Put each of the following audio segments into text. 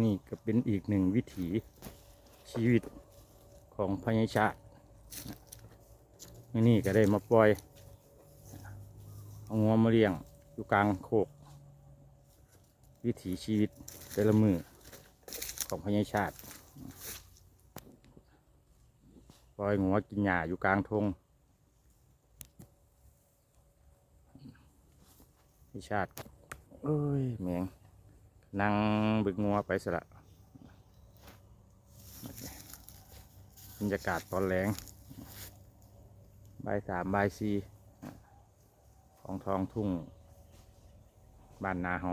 นี่ก็เป็นอีกหนึ่งวิถีชีวิตของพญชาตินี่ก็ได้มาปล่อยเอางัวมาเลี้ยงอยู่กลางโคก วิถีชีวิตแต่ละมือของพญชาติปล่อยงัวกินหญ้าอยู่กลางทงพญชาติเอ้ยแมง นั่งบึกงัวไปสละบรรยากาศตอนแรงบ่ายสามบ่ายสี่ของทองทุ่ง บ้านนาเฮา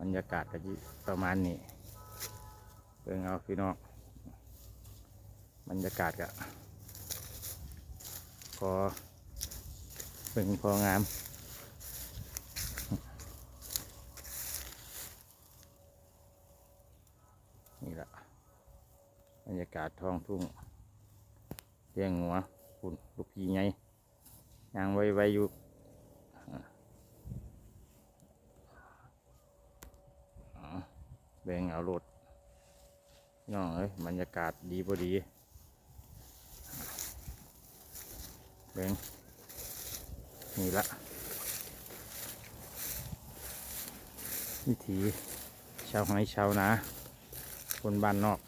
บรรยากาศก็สิประมาณนี้เบิ่งเอาพี่น้องบรรยากาศก็พอเบิ่งพองาม นี่แห ละบรรยากาศท้องทุ่งเลี้ยงงัวคุณลูกพี่ไงยางไวไวอยู่แบ่งเอารถน้องเอ้ยบรรยากาศดีพอดีแบ่งนี่ละวิถีชาวไร่ชาวนา คนบ้านนอก